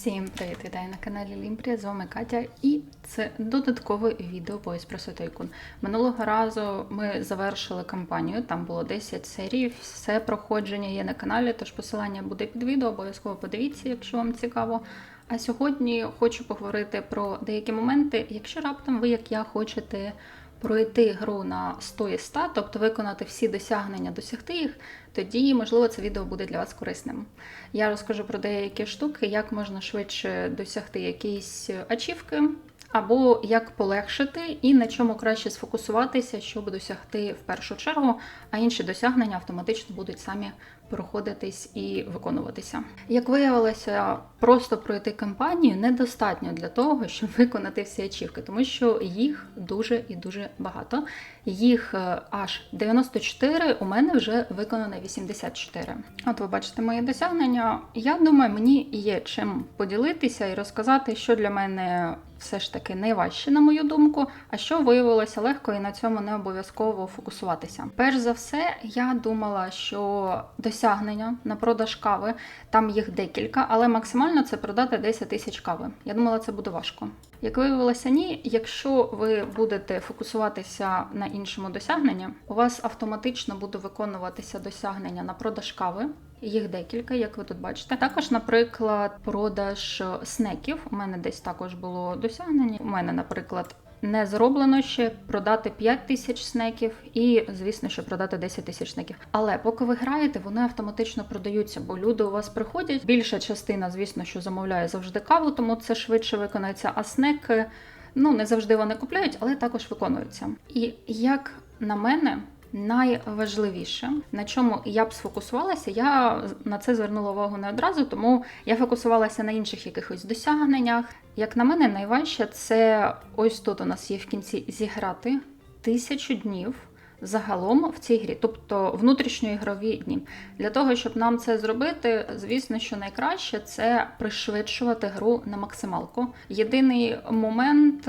Всім привіт! Вітаю на каналі Лімпрія. З вами Катя, і це додаткове відео по еспресо Тайкун. Минулого разу ми завершили кампанію. Там було 10 серій. Все проходження є на каналі, тож посилання буде під відео. Обов'язково подивіться, якщо вам цікаво. А сьогодні хочу поговорити про деякі моменти. Якщо раптом ви, як я, хочете пройти гру на 100 із 100, тобто виконати всі досягнення, досягти їх, тоді, можливо, це відео буде для вас корисним. Я розкажу про деякі штуки, як можна швидше досягти якісь ачівки, або як полегшити і на чому краще сфокусуватися, щоб досягти в першу чергу, а інші досягнення автоматично будуть самі проходитись і виконуватися. Як виявилося, просто пройти кампанію недостатньо для того, щоб виконати всі ачівки, тому що їх дуже і дуже багато. Їх е, аж 94, у мене вже виконано 84. От ви бачите мої досягнення. Я думаю, мені є чим поділитися і розказати, що для мене все ж таки найважче, на мою думку, а що виявилося легко і на цьому не обов'язково фокусуватися. Перш за все, я думала, що досягнення на продаж кави, там їх декілька, але максимально це продати 10 тисяч кави. Я думала, це буде важко. Як виявилося, ні, якщо ви будете фокусуватися на іншому досягненні, у вас автоматично буде виконуватися досягнення на продаж кави. Їх декілька, як ви тут бачите. Також, наприклад, продаж снеків. У мене десь також було досягнення. У мене, наприклад, не зроблено ще продати 5 тисяч снеків, і, звісно, що продати 10 тисяч снеків. Але поки ви граєте, вони автоматично продаються, бо люди у вас приходять. Більша частина, звісно, що замовляє завжди каву, тому це швидше виконається. А снеки ну не завжди вони купляють, але також виконуються. І як на мене. Найважливіше, на чому я б сфокусувалася, я на це звернула увагу не одразу, тому я фокусувалася на інших якихось досягненнях. Як на мене, найважче це ось тут у нас є в кінці зіграти тисячу днів загалом в цій грі, тобто внутрішньоігрові дні. Для того, щоб нам це зробити, звісно, що найкраще це пришвидшувати гру на максималку. Єдиний момент.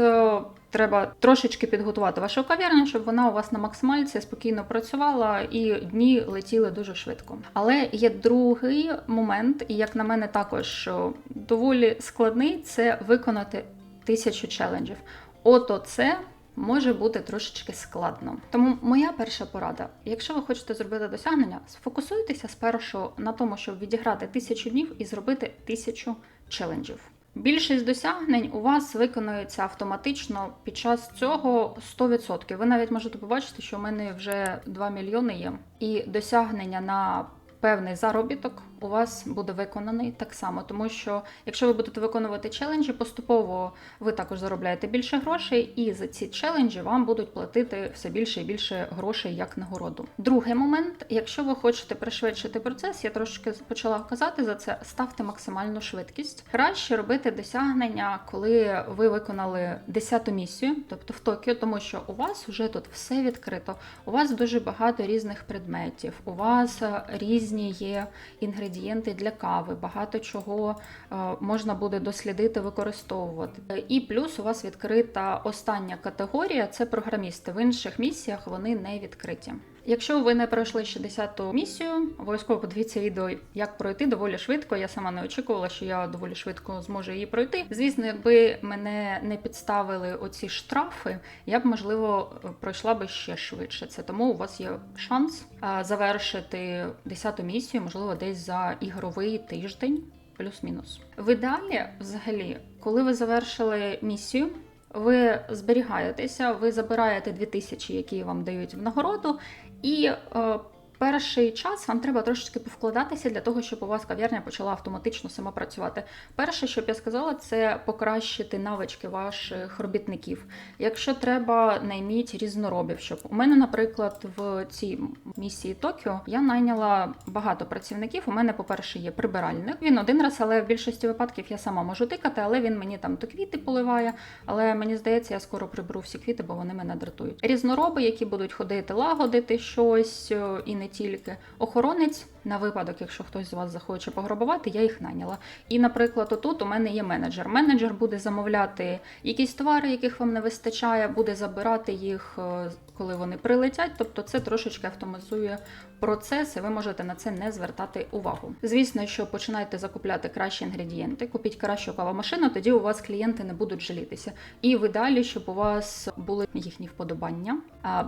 Треба трошечки підготувати вашу кав'ярню, щоб вона у вас на максимальці спокійно працювала і дні летіли дуже швидко. Але є другий момент, і як на мене, також доволі складний це виконати тисячу челенджів. Ото це. Може бути трошечки складно. Тому моя перша порада: якщо ви хочете зробити досягнення, сфокусуйтеся спершу на тому, щоб відіграти тисячу днів і зробити тисячу челенджів. Більшість досягнень у вас виконується автоматично під час цього 100%. Ви навіть можете побачити, що в мене вже 2 мільйони є, і досягнення на певний заробіток у вас буде виконаний так само, тому що якщо ви будете виконувати челенджі, поступово ви також заробляєте більше грошей, і за ці челенджі вам будуть платити все більше і більше грошей як нагороду. Другий момент, якщо ви хочете пришвидшити процес, я трошки почала казати за це. Ставте максимальну швидкість. Краще робити досягнення, коли ви виконали 10-ту місію, тобто в Токіо, тому що у вас вже тут все відкрито. У вас дуже багато різних предметів, у вас е, різні є інгредієнти для кави, багато чого е, можна буде дослідити, використовувати. І плюс у вас відкрита остання категорія це програмісти. В інших місіях вони не відкриті. Якщо ви не пройшли ще 10-ту місію, обов'язково подивіться відео, як пройти доволі швидко. Я сама не очікувала, що я доволі швидко зможу її пройти. Звісно, якби мене не підставили оці штрафи, я б можливо пройшла би ще швидше. Це тому у вас є шанс завершити 10-ту місію, можливо, десь за ігровий тиждень, плюс-мінус. В ідеалі, взагалі, коли ви завершили місію. Ви зберігаєтеся, ви забираєте 2000, які вам дають в нагороду, і е, перший час вам треба трошечки повкладатися для того, щоб у вас кав'ярня почала автоматично сама працювати. Перше, що б я сказала, це покращити навички ваших робітників. Якщо треба, найміть різноробів. Щоб у мене, наприклад, в цій місії Токіо я найняла багато працівників. У мене, по-перше, є прибиральник. Він один раз, але в більшості випадків я сама можу тикати, але він мені там то квіти поливає. Але мені здається, я скоро приберу всі квіти, бо вони мене дратують. Різнороби, які будуть ходити, лагодити щось, е, і не тільки. Охоронець на випадок, якщо хтось з вас захоче пограбувати, я їх наняла. І, наприклад, отут у мене є менеджер. Менеджер буде замовляти якісь товари, яких вам не вистачає, буде забирати їх, е, коли вони прилетять. Тобто це трошечки автоматизує процес, і ви можете на це не звертати увагу. Звісно, що починайте закупляти кращі інгредієнти, купіть кращу кавомашину, тоді у вас клієнти не будуть жалітися. І в ідеалі, щоб у вас були їхні вподобання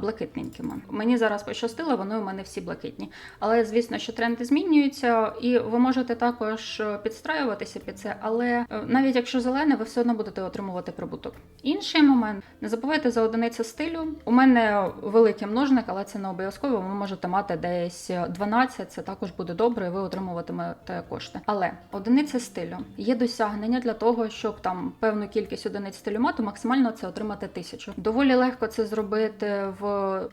блакитненькими. Мені зараз пощастило, вони у мене всі блакитні. Але звісно, що тренди змінюються, і ви можете також е, підстраюватися під це. Але е, навіть якщо зелене, ви все одно будете отримувати прибуток. Інший момент: не забувайте за одиницю стилю. У мене великий множник, але це не обов'язково. Ви можете мати десь 12, це також буде добре, і ви отримуватимете кошти. Але одиниця стилю є досягнення для того, щоб там певну кількість одиниць стилю мати, максимально це отримати тисячу. Доволі легко це зробити в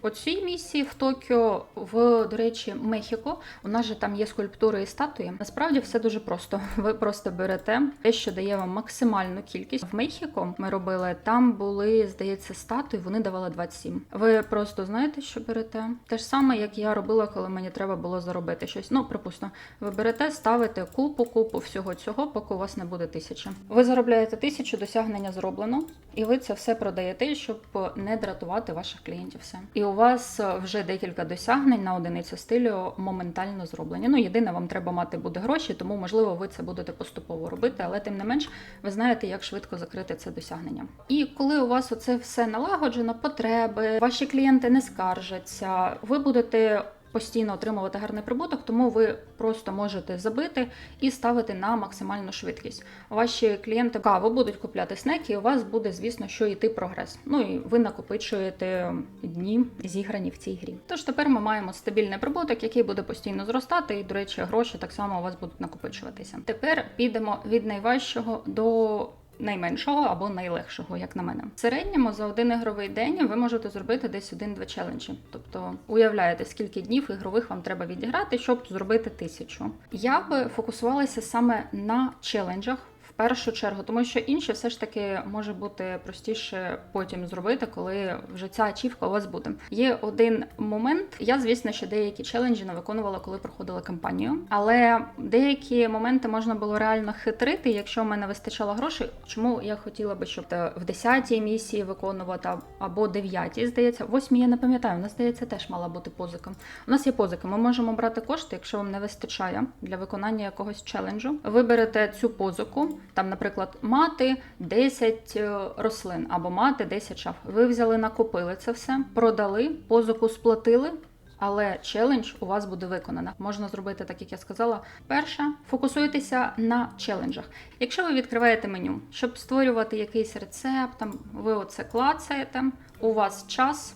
оцій місії в Токіо, в до речі, Мехіко. У нас же там є скульптури і статуї. Насправді все дуже просто. Ви просто берете те, що дає вам максимальну кількість. В Мехіко ми робили там були, здається, статуї. Вони давали 27. Ви просто знаєте, що берете? Те ж саме, як я робила, коли мені треба було заробити щось. Ну, припустимо, ви берете, ставите купу, купу всього цього, поки у вас не буде тисячі. Ви заробляєте тисячу, досягнення зроблено, і ви це все продаєте, щоб не дратувати ваших клієнтів. Все. І у вас вже декілька досягнень на одиницю стилю моментально зроблені. Ну, єдине, вам треба мати буде гроші, тому можливо ви це будете поступово робити, але тим не менш ви знаєте, як швидко закрити це досягнення. І коли у вас оце все налагоджено, потреби, ваші клієнти не скаржаться, ви будете. Постійно отримувати гарний прибуток, тому ви просто можете забити і ставити на максимальну швидкість. Ваші клієнти каву будуть купляти снеки, і у вас буде, звісно, що йти прогрес. Ну і ви накопичуєте дні зіграні в цій грі. Тож тепер ми маємо стабільний прибуток, який буде постійно зростати, і, до речі, гроші так само у вас будуть накопичуватися. Тепер підемо від найважчого до найменшого або найлегшого, як на мене. В середньому за один ігровий день ви можете зробити десь один-два челенджі. Тобто уявляєте, скільки днів ігрових вам треба відіграти, щоб зробити тисячу. Я би фокусувалася саме на челенджах. Першу чергу, тому що інші все ж таки може бути простіше потім зробити, коли вже ця ачівка у вас буде. Є один момент. Я, звісно, що деякі челенджі не виконувала, коли проходила кампанію, але деякі моменти можна було реально хитрити, якщо в мене вистачало грошей. Чому я хотіла би, щоб е, в 10-й місії виконувати або 9-й, здається, 8 я не пам'ятаю. У нас здається, теж мала бути позика. У нас є позика. Ми можемо брати кошти, якщо вам не вистачає для виконання якогось челенджу. Ви берете цю позику. Там, наприклад, мати 10 е, рослин або мати 10 шаф. Ви взяли, накупили це все, продали, позику сплатили. Але челендж у вас буде виконано. Можна зробити так, як я сказала. Перше, фокусуйтеся на челенджах. Якщо ви відкриваєте меню, щоб створювати якийсь рецепт, там ви оце клацаєте, у вас час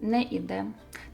не іде.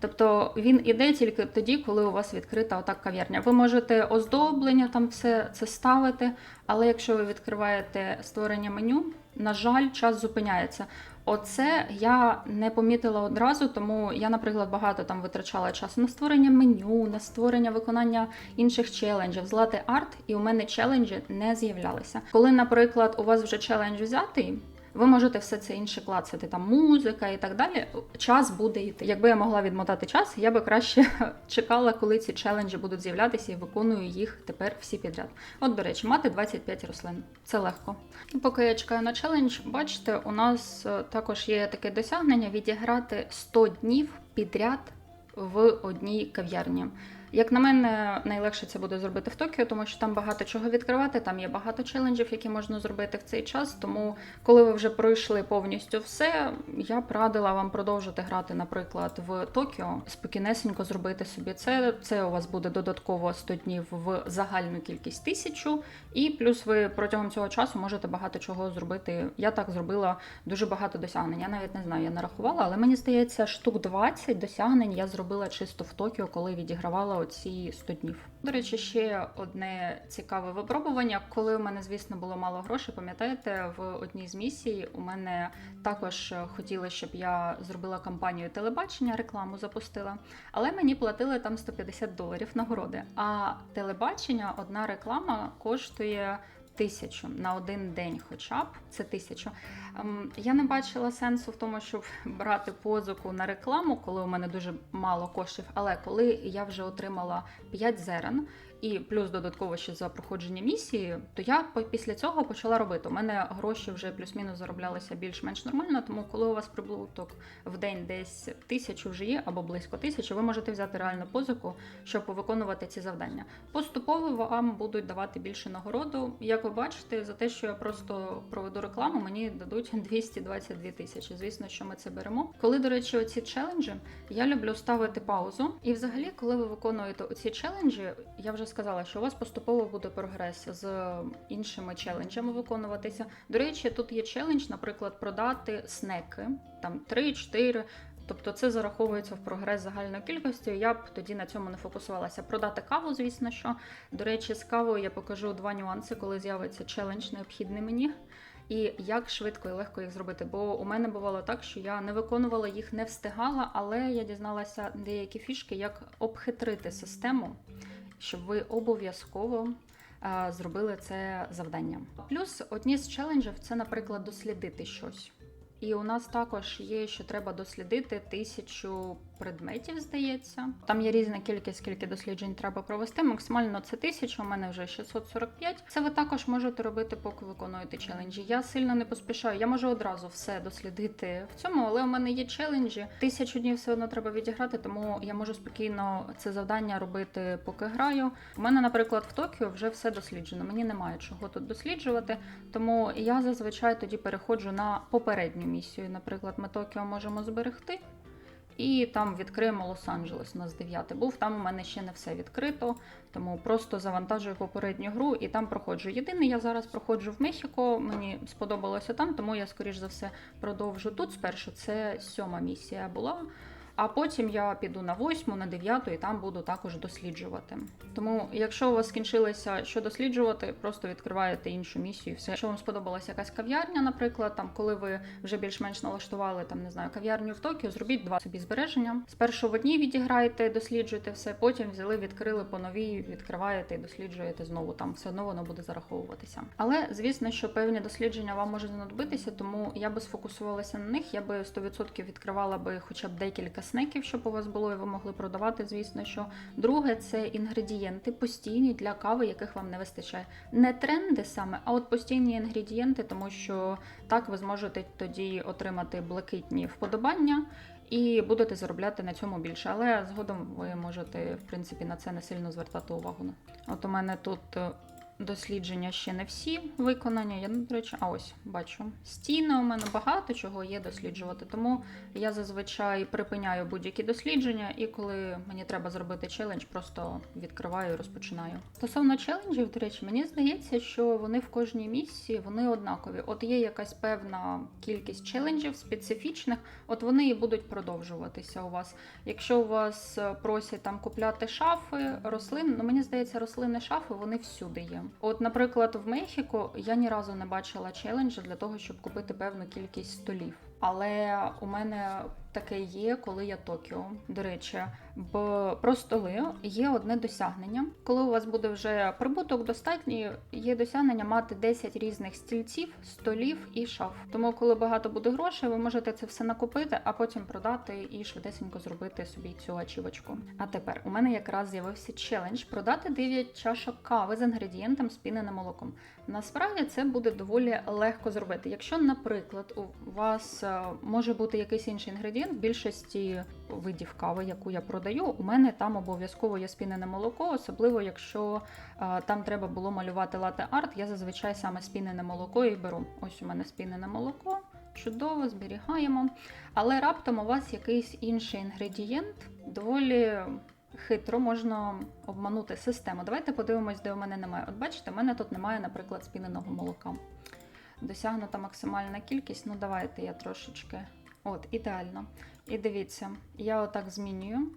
Тобто він іде тільки тоді, коли у вас відкрита отак кав'ярня. Ви можете оздоблення там все це ставити, але якщо ви відкриваєте створення меню, на жаль, час зупиняється. Оце я не помітила одразу, тому я, наприклад, багато там витрачала часу на створення меню, на створення виконання інших челенджів, злати арт, і у мене челенджі не з'являлися. Коли, наприклад, у вас вже челендж взятий. Ви можете все це інше клацати, там музика і так далі. Час буде йти. Якби я могла відмотати час, я би краще чекала, коли ці челенджі будуть з'являтися і виконую їх тепер всі підряд. От, до речі, мати 25 рослин. Це легко. І поки я чекаю на челендж, бачите, у нас е, також є таке досягнення відіграти 100 днів підряд в одній кав'ярні. Як на мене, найлегше це буде зробити в Токіо, тому що там багато чого відкривати, там є багато челенджів, які можна зробити в цей час. Тому, коли ви вже пройшли повністю все, я б радила вам продовжити грати, наприклад, в Токіо, спокійнесенько зробити собі це. Це у вас буде додатково 100 днів в загальну кількість тисячу, і плюс ви протягом цього часу можете багато чого зробити. Я так зробила дуже багато досягнень. Я навіть не знаю, я не рахувала, але мені здається, штук 20 досягнень я зробила чисто в Токіо, коли відігравала оці 100 днів. До речі, ще одне цікаве випробування. Коли у мене, звісно, було мало грошей, пам'ятаєте, в одній з місій у мене також хотіли, щоб я зробила кампанію телебачення, рекламу запустила, але мені платили там 150 доларів нагороди. А телебачення, одна реклама коштує Тисячу на один день, хоча б це тисячу. Ем, Я не бачила сенсу в тому, щоб брати позику на рекламу, коли у мене дуже мало коштів. Але коли я вже отримала 5 зерен і плюс додатково ще за проходження місії, то я після цього почала робити. У мене гроші вже плюс-мінус зароблялися більш-менш нормально. Тому коли у вас прибуток в день десь тисячу вже є або близько тисячі, ви можете взяти реальну позику, щоб виконувати ці завдання. Поступово вам будуть давати більше нагороду. Як ви бачите, за те, що я просто проведу рекламу, мені дадуть 222 тисячі. Звісно, що ми це беремо. Коли, до речі, оці челенджі, я люблю ставити паузу. І взагалі, коли ви виконуєте оці челенджі, я вже сказала, що у вас поступово буде прогрес з іншими челенджами виконуватися. До речі, тут є челендж, наприклад, продати снеки, там 3-4. Тобто це зараховується в прогрес загальної кількості. Я б тоді на цьому не фокусувалася. Продати каву, звісно, що до речі, з кавою я покажу два нюанси, коли з'явиться челендж необхідний мені. І як швидко і легко їх зробити. Бо у мене бувало так, що я не виконувала їх, не встигала, але я дізналася деякі фішки, як обхитрити систему, щоб ви обов'язково зробили це завдання. Плюс одні з челенджів це, наприклад, дослідити щось. І у нас також є, що треба дослідити тисячу предметів, здається. Там є різна кількість, скільки досліджень треба провести. Максимально це тисяча, у мене вже 645. Це ви також можете робити, поки виконуєте челенджі. Я сильно не поспішаю. Я можу одразу все дослідити в цьому, але у мене є челенджі. Тисячу днів все одно треба відіграти, тому я можу спокійно це завдання робити, поки граю. У мене, наприклад, в Токіо вже все досліджено. Мені немає чого тут досліджувати. Тому я зазвичай тоді переходжу на попередню місію. Наприклад, ми Токіо можемо зберегти. І там відкриємо Лос-Анджелес. У нас 9 був. Там у мене ще не все відкрито, тому просто завантажую попередню гру і там проходжу. Єдине, я зараз проходжу в Мехіко. Мені сподобалося там, тому я, скоріш за все, продовжу тут. Спершу це сьома місія була. А потім я піду на восьму, на дев'яту і там буду також досліджувати. Тому, якщо у вас скінчилося що досліджувати, просто відкриваєте іншу місію. і Все, якщо вам сподобалася якась кав'ярня, наприклад, там коли ви вже більш-менш налаштували там, не знаю, кав'ярню в Токіо, зробіть два собі збереження. Спершу в одній відіграєте, досліджуєте все, потім взяли, відкрили по новій, відкриваєте і досліджуєте знову. Там все одно воно буде зараховуватися. Але звісно, що певні дослідження вам можуть знадобитися, тому я би сфокусувалася на них. Я би 100% відкривала би хоча б декілька снеків, щоб у вас було, і ви могли продавати. Звісно, що друге це інгредієнти постійні для кави, яких вам не вистачає. Не тренди саме, а от постійні інгредієнти, тому що так ви зможете тоді отримати блакитні вподобання. І будете заробляти на цьому більше, але згодом ви можете, в принципі, на це не сильно звертати увагу. От у мене тут дослідження ще не всі виконані. Я, до речі, а ось бачу. Стіни у мене багато чого є досліджувати, тому я зазвичай припиняю будь-які дослідження, і коли мені треба зробити челендж, просто відкриваю і розпочинаю. Стосовно челенджів, до речі, мені здається, що вони в кожній місії вони однакові. От є якась певна кількість челенджів специфічних, от вони і будуть продовжуватися у вас. Якщо у вас е, просять там купляти шафи, рослин, ну мені здається, рослини шафи вони всюди є. От, наприклад, в Мехіко я ні разу не бачила челенджа для того, щоб купити певну кількість столів. Але у мене таке є, коли я Токіо. До речі, бо Простоли є одне досягнення. Коли у вас буде вже прибуток достатній, є досягнення мати 10 різних стільців, столів і шаф. Тому, коли багато буде грошей, ви можете це все накупити, а потім продати і швидесенько зробити собі цю ачівочку. А тепер у мене якраз з'явився челендж продати 9 чашок кави з інгредієнтом спіненим молоком. Насправді це буде доволі легко зробити. Якщо, наприклад, у вас е, може бути якийсь інший інгредієнт, в більшості видів кави, яку я продаю, у мене там обов'язково є спінене молоко, особливо якщо е, там треба було малювати лате арт, я зазвичай саме спінене молоко і беру. Ось у мене спінене молоко. Чудово, зберігаємо. Але раптом у вас якийсь інший інгредієнт доволі хитро можна обманути систему. Давайте подивимось, де у мене немає. От бачите, у мене тут немає, наприклад, спіненого молока. Досягнута максимальна кількість. Ну, давайте я трошечки. От, ідеально. І дивіться, я отак змінюю.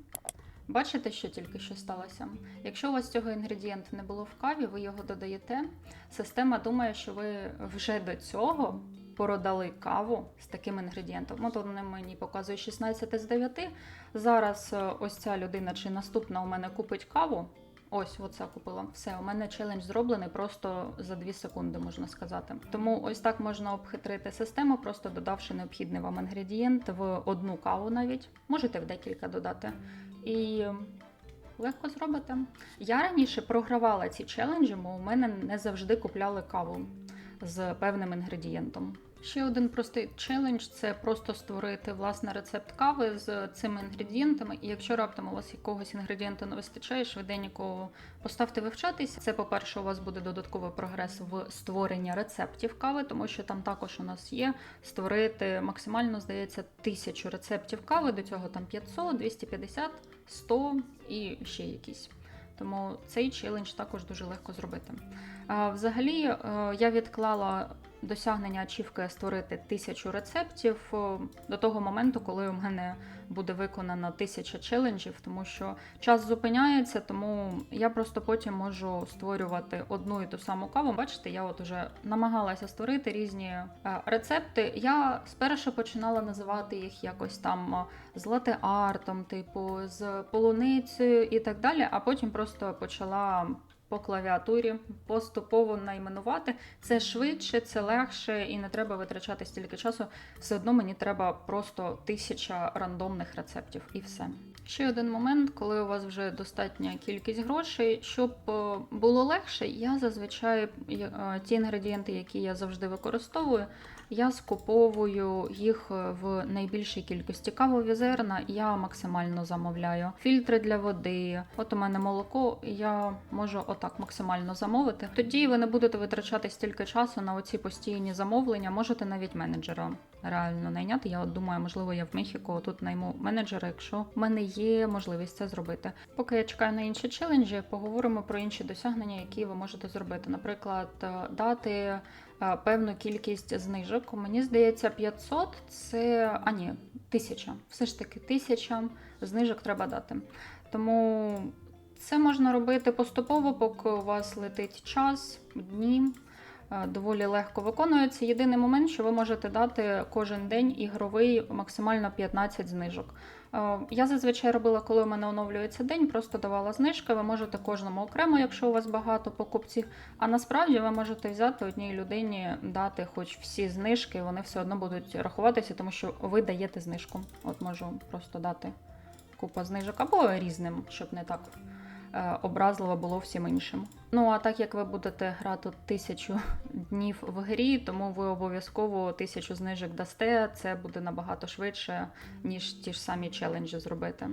Бачите, що тільки що сталося? Якщо у вас цього інгредієнту не було в каві, ви його додаєте. Система думає, що ви вже до цього продали каву з таким інгредієнтом. От вони мені показує 16 з 9. Зараз е, ось ця людина чи наступна у мене купить каву. Ось, оце купила. Все, у мене челендж зроблений просто за 2 секунди, можна сказати. Тому ось так можна обхитрити систему, просто додавши необхідний вам інгредієнт в одну каву навіть. Можете в декілька додати. І легко зробите. Я раніше програвала ці челенджі, бо у мене не завжди купляли каву з певним інгредієнтом. Ще один простий челендж це просто створити власне рецепт кави з цими інгредієнтами. І якщо раптом у вас якогось інгредієнту не вистачає, швиденько поставте вивчатись. Це, по-перше, у вас буде додатковий прогрес в створенні рецептів кави, тому що там також у нас є створити максимально, здається, тисячу рецептів кави. До цього там 500, 250, 100 і ще якісь. Тому цей челендж також дуже легко зробити. Взагалі, е, я відклала досягнення ачівки створити тисячу рецептів до того моменту, коли у мене буде виконано тисяча челенджів, тому що час зупиняється, тому я просто потім можу створювати одну і ту саму каву. Бачите, я от уже намагалася створити різні е, рецепти. Я спершу починала називати їх якось там е, з латеартом, типу з полуницею і так далі, а потім просто почала по клавіатурі поступово найменувати. Це швидше, це легше і не треба витрачати стільки часу. Все одно мені треба просто тисяча рандомних рецептів і все. Ще один момент, коли у вас вже достатня кількість грошей, щоб е, було легше, я зазвичай е, ті інгредієнти, які я завжди використовую, я скуповую їх в найбільшій кількості. Кавові зерна я максимально замовляю. Фільтри для води. От у мене молоко, я можу отак максимально замовити. Тоді ви не будете витрачати стільки часу на оці постійні замовлення. Можете навіть менеджера реально найняти. Я от думаю, можливо, я в Мехіко тут найму менеджера, якщо в мене є можливість це зробити. Поки я чекаю на інші челенджі, поговоримо про інші досягнення, які ви можете зробити. Наприклад, е, дати певну кількість знижок. Мені здається, 500 це а ні, 1000. Все ж таки, 1000 знижок треба дати. Тому це можна робити поступово, поки у вас летить час, дні. Доволі легко виконується. Єдиний момент, що ви можете дати кожен день ігровий максимально 15 знижок. Е, Я зазвичай робила, коли у мене оновлюється день, просто давала знижки. Ви можете кожному окремо, якщо у вас багато покупців. А насправді ви можете взяти одній людині, дати хоч всі знижки, вони все одно будуть рахуватися, тому що ви даєте знижку. От можу просто дати купа знижок або різним, щоб не так е, образливо було всім іншим. Ну а так як ви будете грати тисячу днів в грі, тому ви обов'язково тисячу знижок дасте. Це буде набагато швидше, ніж ті ж самі челенджі зробити.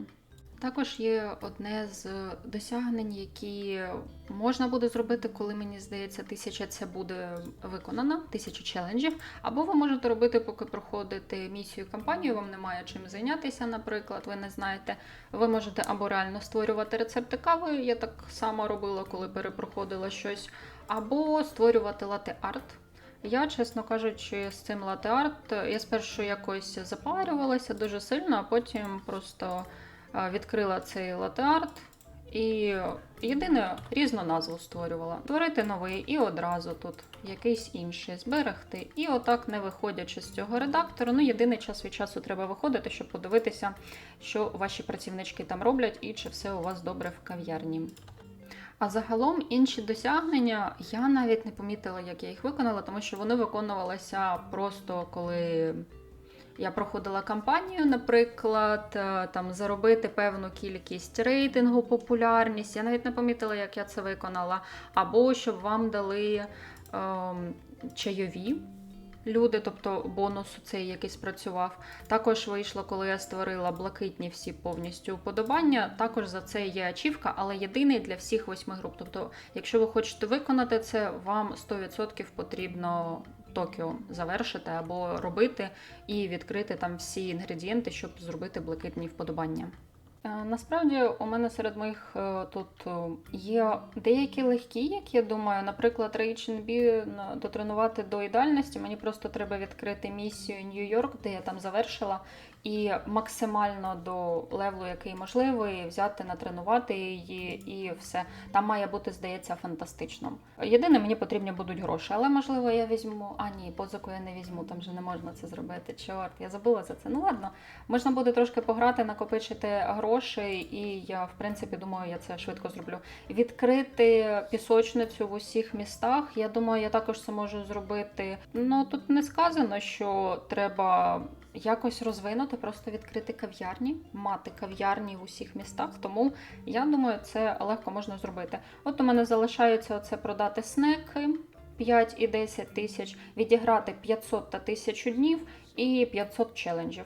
Також є одне з досягнень, які можна буде зробити, коли мені здається, тисяча це буде виконано, тисячу челенджів. Або ви можете робити, поки проходите місію кампанію, вам немає чим зайнятися, наприклад, ви не знаєте. Ви можете або реально створювати рецепти кави, я так само робила, коли перепроходила щось, або створювати лате-арт. Я, чесно кажучи, з цим лате-арт я спершу якось запарювалася дуже сильно, а потім просто відкрила цей лате-арт і єдине різну назву створювала. Створити новий і одразу тут якийсь інший зберегти. І отак, не виходячи з цього редактору, ну єдиний час від часу треба виходити, щоб подивитися, що ваші працівнички там роблять і чи все у вас добре в кав'ярні. А загалом інші досягнення я навіть не помітила, як я їх виконала, тому що вони виконувалися просто коли я проходила кампанію, наприклад, е, там заробити певну кількість рейтингу, популярність. Я навіть не помітила, як я це виконала. Або щоб вам дали ем, чайові. Люди, тобто бонус цей який спрацював. Також вийшло, коли я створила блакитні всі повністю уподобання. Також за це є ачівка, але єдиний для всіх восьми груп. Тобто, якщо ви хочете виконати це, вам 100% потрібно Токіо завершити або робити і відкрити там всі інгредієнти, щоб зробити блакитні вподобання. Е, Насправді у мене серед моїх е, тут е, є деякі легкі, як я думаю. Наприклад, H&B дотренувати до ідеальності. Мені просто треба відкрити місію Нью-Йорк, де я там завершила, і максимально до левелу, який можливий, взяти, натренувати її і все. Там має бути, здається, фантастично. Єдине, мені потрібні будуть гроші, але можливо я візьму. А ні, позику я не візьму, там же не можна це зробити. Чорт, я забула за це. Ну ладно, можна буде трошки пограти, накопичити гроші. і я, в принципі, думаю, я це швидко зроблю. Відкрити пісочницю в усіх містах. Я думаю, я також це можу зробити. Ну тут не сказано, що треба якось розвинути, просто відкрити кав'ярні, мати кав'ярні в усіх містах. Тому я думаю, це легко можна зробити. От у мене залишається оце продати снеки. 5 і 10 тисяч, відіграти 500 та 1000 днів і 500 челенджів.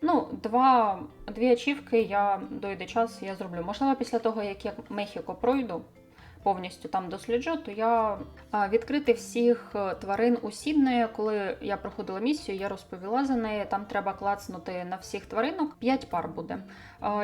Ну, два, дві ачівки я дойде час, я зроблю. Можливо, після того, як я Мехіко пройду, повністю там досліджу, то я відкрити всіх е, тварин у Сіднеї. Коли я проходила місію, я розповіла за неї. Там треба клацнути на всіх тваринок. 5 пар буде.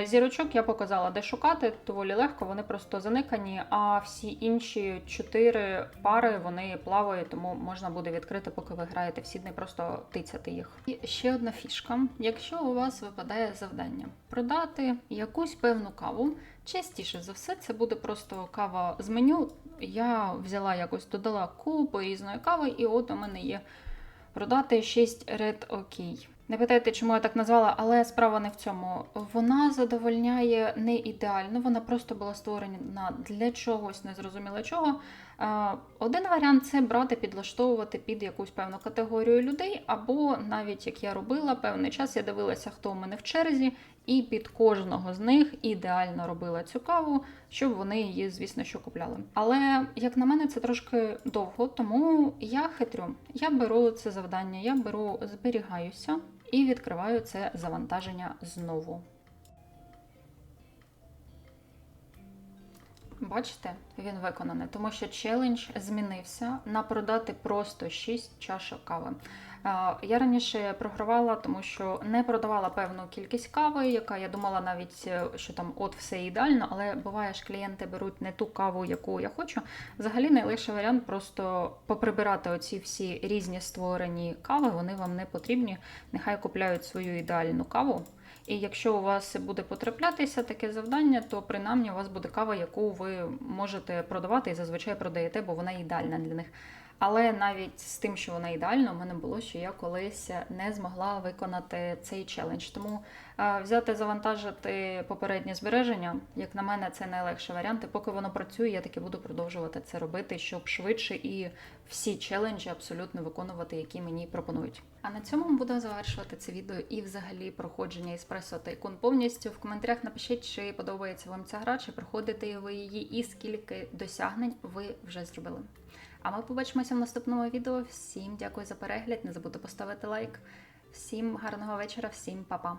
Зірочок я показала, де шукати, доволі легко, вони просто заникані. А всі інші 4 пари вони плавають, тому можна буде відкрити, поки ви граєте в Сідней, просто тицяти їх. І ще одна фішка: якщо у вас випадає завдання продати якусь певну каву. Частіше за все, це буде просто кава з меню. Я взяла якось додала купу різної кави, і от у мене є продати 6 Red OK. Не питайте, чому я так назвала, але справа не в цьому. Вона задовольняє не ідеально, вона просто була створена для чогось, незрозуміло чого. Е, Один варіант це брати, підлаштовувати під якусь певну категорію людей, або навіть як я робила певний час, я дивилася, хто у мене в черзі, і під кожного з них ідеально робила цю каву, щоб вони її, звісно, що купляли. Але як на мене, це трошки довго, тому я хитрю. Я беру це завдання, я беру, зберігаюся і відкриваю це завантаження знову. Бачите, він виконаний, тому що челендж змінився на продати просто 6 чашок кави. Е, Я раніше програвала, тому що не продавала певну кількість кави, яка я думала навіть, е, що там от все ідеально, але буває ж клієнти беруть не ту каву, яку я хочу. Взагалі найлегший варіант просто поприбирати оці всі різні створені кави, вони вам не потрібні. Нехай купляють свою ідеальну каву. І якщо у вас буде потраплятися таке завдання, то принаймні у вас буде кава, яку ви можете продавати і зазвичай продаєте, бо вона ідеальна для них. Але навіть з тим, що вона ідеальна, у мене було, що я колись не змогла виконати цей челендж. Тому е, взяти, завантажити попереднє збереження, як на мене, це найлегший варіант. І поки воно працює, я таки буду продовжувати це робити, щоб швидше і всі челенджі абсолютно виконувати, які мені пропонують. А на цьому буду завершувати це відео і взагалі проходження Espresso Tycoon повністю. В коментарях напишіть, чи подобається вам ця гра, чи проходите ви її, і скільки досягнень ви вже зробили. А ми побачимося в наступному відео. Всім дякую за перегляд. Не забудьте поставити лайк. Всім гарного вечора, всім па-па.